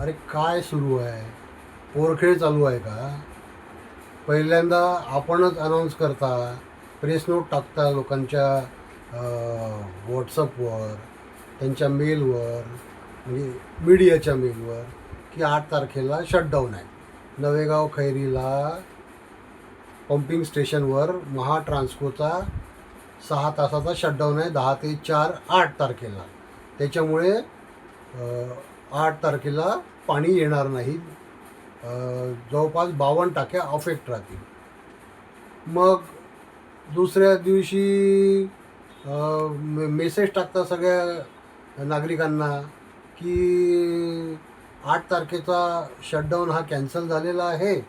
अरे काय सुरू आहे? पोरखेळ चालू आहे का? पहिल्यांदा आपणच अनाऊन्स करता प्रेस नोट टाकता लोकांच्या व्हॉट्सअपवर त्यांच्या मेलवर म्हणजे मीडियाच्या मेलवर की आठ तारखेला शटडाऊन आहे. नवेगाव खैरीला पंपिंग स्टेशनवर महाट्रान्स्कोचा सहा तासाचा शटडाऊन आहे दहा ते चार आठ तारखेला. त्याच्यामुळे आठ तारखेला पाणी येणार नाही. जवळपास बावन्न टाक्या अफेक्ट राहतील. मग दुसऱ्या दिवशी मेसेज टाकता सगळ्या नागरिकांना की आठ तारखेचा शटडाऊन हा कॅन्सल झालेला आहे.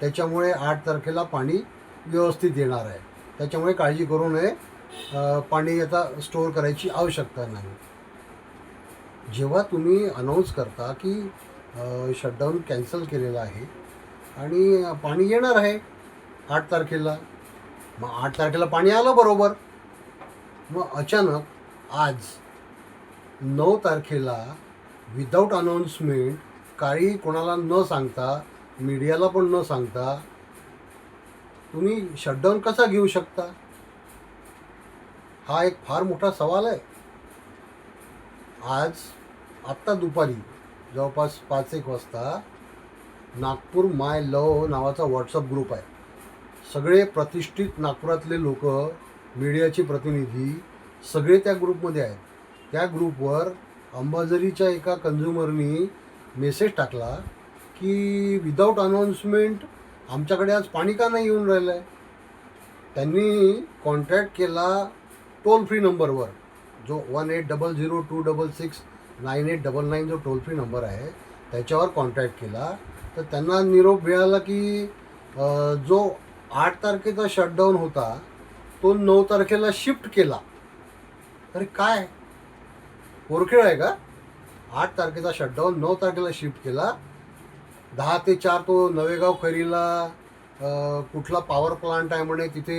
त्याच्यामुळे आठ तारखेला पाणी व्यवस्थित येणार आहे. त्याच्यामुळे काळजी करू नये. पाणी आता स्टोअर करायची आवश्यकता नाही. जेव्हा तुम्ही अनाऊन्स करता की शटडाऊन कॅन्सल केलेलं आहे आणि पाणी येणार आहे आठ तारखेला मग आठ तारखेला पाणी आलं बरोबर. मग अचानक आज नऊ तारखेला विदाऊट अनाऊन्समेंट काही कोणाला न सांगता मीडियाला पण न सांगता तुम्ही शटडाऊन कसा घेऊ शकता? हा एक फार मोठा सवाल आहे. आज आत्ता दुपारी जवळपास पाच एक वाजता नागपूर माय लव नावाचा व्हॉट्सअप ग्रुप आहे. सगळे प्रतिष्ठित नागपुरातले लोक मीडियाचे प्रतिनिधी सगळे त्या ग्रुपमध्ये आहेत. त्या ग्रुपवर अंबाझरीच्या एका कन्झ्युमरनी मेसेज टाकला की विदाऊट अनाऊन्समेंट आमच्याकडे आज पाणी का नाही येऊन राहिलं आहे त्यांनी कॉन्टॅक्ट केला टोल फ्री नंबरवर जो one eight double zero two double six nine eight double nine जो टोल फ्री नंबर आहे त्याच्यावर कॉन्टॅक्ट केला. तर त्यांना निरोप मिळाला की जो आठ तारखेचा शटडाऊन होता तो नऊ तारखेला शिफ्ट केला. अरे काय? पोरखेळ आहे का? आठ तारखेचा शटडाऊन नऊ तारखेला शिफ्ट केला. दहा ते चार तो नवेगाव खरीला कुठला पॉवर प्लांट आहे म्हणे तिथे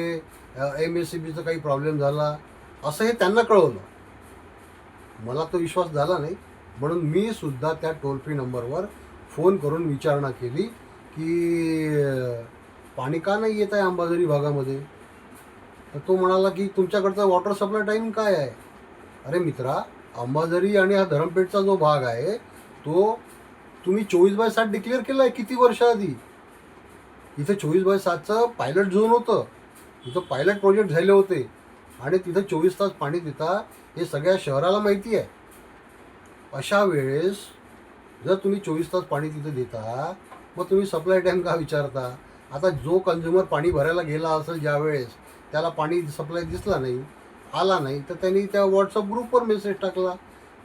एम एस सी बीचा काही प्रॉब्लेम झाला. असं हे त्यांना कळवलं. मला तो विश्वास झाला नाही. म्हणून मी सुद्धा त्या टोल फ्री नंबरवर फोन करून विचारणा केली की पाणी का नाही येत आहे अंबाझरी भागामध्ये? तर तो म्हणाला की तुमच्याकडचा वॉटर सप्लाय टाईम काय आहे? अरे मित्रा अंबाझरी आणि हा धरमपेठचा जो भाग आहे तो तुम्ही चोवीस बाय सात डिक्लेअर केला आहे किती वर्षाआधी इथं चोवीस बाय सातचं पायलट झोन होतं. इथं पायलट प्रोजेक्ट झाले होते. आणि तिथं चोवीस तास पाणी देता हे सगळ्या शहराला माहिती आहे. अशा वेळेस जर तुम्ही चोवीस तास पाणी तिथे देता मग तुम्ही सप्लाय टँक का विचारता? आता जो कन्झ्युमर पाणी भरायला गेला असेल ज्या वेळेस त्याला पाणी सप्लाय दिसला नाही आला नाही तर त्यांनी त्या व्हॉट्सअप ग्रुपवर मेसेज टाकला.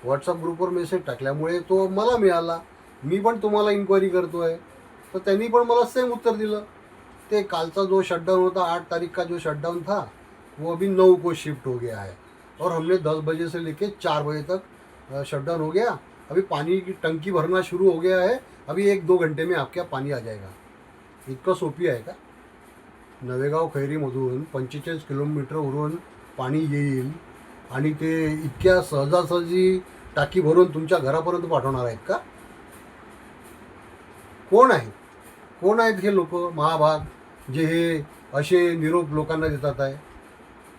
व्हॉट्सअप ग्रुपवर मेसेज टाकल्यामुळे तो मला मिळाला. मी पण तुम्हाला इन्क्वायरी करतो आहे तर त्यांनी पण मला सेम उत्तर दिलं. ते कालचा जो शटडाऊन होता आठ तारीख का जो शटडाऊन था वो अभी नऊ को शिफ्ट हो गया है. और हमने दस बजे से लेके चार बजे तक शटडाउन हो गया। अभी पानी की टंकी भरना शुरू हो गया है। अभी एक दो घंटे में आपके यहाँ पानी आ जाएगा। इतकं सोपी आहे का नवेगाव खैरीमधून पंचेचाळीस किलोमीटरवरून पाणी येईल आणि ते इतक्या सहजासहजी टाकी भरून तुमच्या घरापर्यंत पाठवणार आहेत का? कोण आहेत? कोण आहेत हे लोक? महाभाग जे हे असे निरोप लोकांना देतात आहे.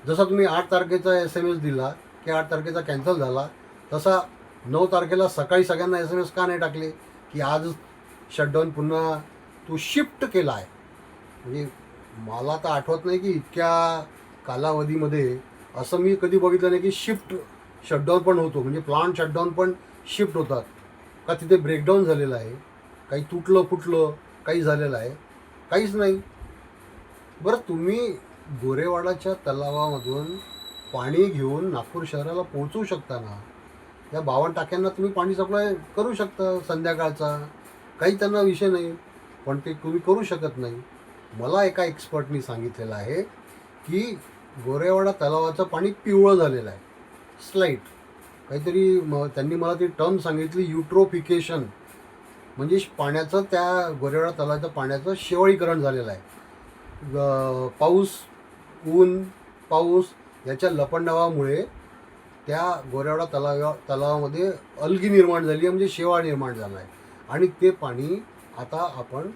जसा तुम्ही आठ तारखेचा एस एम एस दिला की आठ तारखेचा कॅन्सल झाला तसा नऊ तारखेला सकाळी सगळ्यांना एस एम एस का नाही टाकले की आज शटडाऊन पुन्हा तू शिफ्ट केला आहे म्हणजे मला तर आठवत नाही की इतक्या कालावधीमध्ये असं मी कधी बघितलं नाही की शिफ्ट शटडाऊन पण होतो. म्हणजे प्लांट शटडाऊन पण शिफ्ट होतात. का तिथे ब्रेकडाऊन झालेलं आहे? काही तुटलं फुटलं काही झालेलं आहे? काहीच नाही. बरं तुम्ही गोरेवाडाच्या तलावामधून पाणी घेऊन नागपूर शहराला पोहोचवू शकता ना या बावन टाक्यांना तुम्ही पाणी सप्लाय करू शकता संध्याकाळचा. काही त्यांना विषय नाही पण ते तुम्ही करू शकत नाही. मला एका एक्सपर्टनी सांगितलेलं आहे की गोरेवाडा तलावाचं पाणी पिवळं झालेलं आहे. स्लाईट काहीतरी म त्यांनी मला ती टर्म सांगितली युट्रोफिकेशन म्हणजे पाण्याचं त्या गोरेवाडा तलावाच्या पाण्याचं शेवळीकरण झालेलं आहे. पाऊस ऊन पाऊस याच्या लपंडावामुळे त्या गोऱ्यावडा तलावा तलावामध्ये अलगी निर्माण झाली आहे म्हणजे शेवाळ निर्माण झाला आहे. आणि ते पाणी आता आपण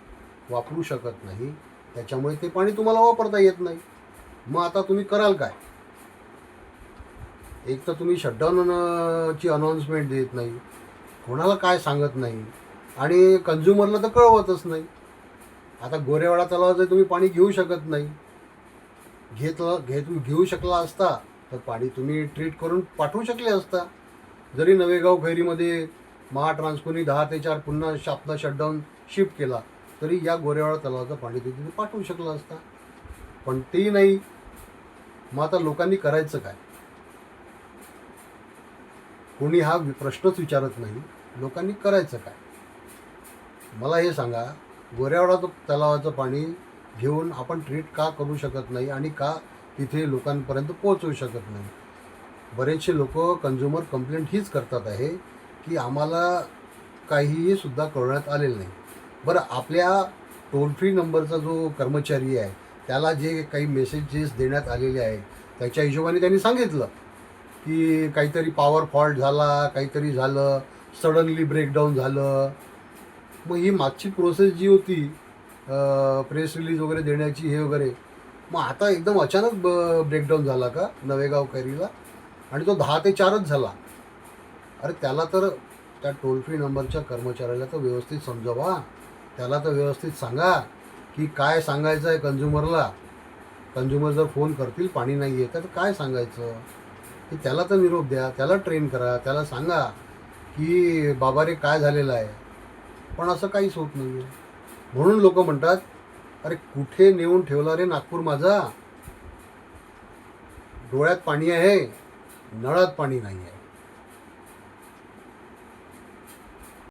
वापरू शकत नाही. त्याच्यामुळे ते पाणी तुम्हाला वापरता येत नाही. मग आता तुम्ही कराल काय? एक तर तुम्ही शटडाऊन ची अनाऊन्समेंट देत नाही. कोणाला काय सांगत नाही. आणि कन्झ्युमरला तर कळवतच नाही. आता गोरेवाडा तलावाचं तुम्ही पाणी घेऊ शकत नाही. घेतलं घेत घेऊ शकला असता तर पाणी तुम्ही ट्रीट करून पाठवू शकले असता. जरी नवेगाव खैरीमध्ये महाट्रान्सकोनी दहा ते चार पुन्हा शापला शटडाऊन शिफ्ट केला तरी या गोरेवाडा तलावाचं पाणी तिथे पाठवू शकलं असता. पण तेही नाही. मग आता लोकांनी करायचं काय? कोणी हा प्रश्नच विचारत नाही. लोकांनी करायचं काय? मला हे सांगा गोऱ्यावडा तो तलावाचं पाणी घेऊन आपण ट्रीट का करू शकत नाही आणि का तिथे लोकांपर्यंत पोहोचवू शकत नाही. बरेचसे लोक कन्झ्युमर कंप्लेंट हीच करतात आहे की आम्हाला काहीही सुद्धा कळवण्यात आलेलं नाही. बरं आपल्या टोल फ्री नंबरचा जो कर्मचारी आहे त्याला जे काही मेसेजेस देण्यात आलेले आहे त्याच्या हिशोबाने त्यांनी सांगितलं की काहीतरी पॉवर फॉल्ट झाला काहीतरी झालं सडनली ब्रेकडाऊन झालं. मग ही मागची प्रोसेस जी होती प्रेस रिलीज वगैरे देण्याची हे वगैरे. मग आता एकदम अचानक ब ब्रेकडाऊन झाला का? नवेगाव कैरीला? आणि तो दहा ते चारच झाला. अरे त्याला तर त्या टोल फ्री नंबरच्या कर्मचाऱ्याला तर व्यवस्थित समजावा. त्याला तर व्यवस्थित सांगा की काय सांगायचं आहे कन्झ्युमरला कन्झ्युमर जर फोन करतील पाणी नाही आहे तर काय सांगायचं? की त्याला तर निरोप द्या त्याला ट्रेन करा त्याला सांगा की बाबा रे काय झालेलं आहे? पण असं काहीच होत नाही आहे म्हणून लोक म्हणतात अरे कुठे नेऊन ठेवला रे नागपूर माझा? डोळ्यात पाणी आहे नळात पाणी नाही आहे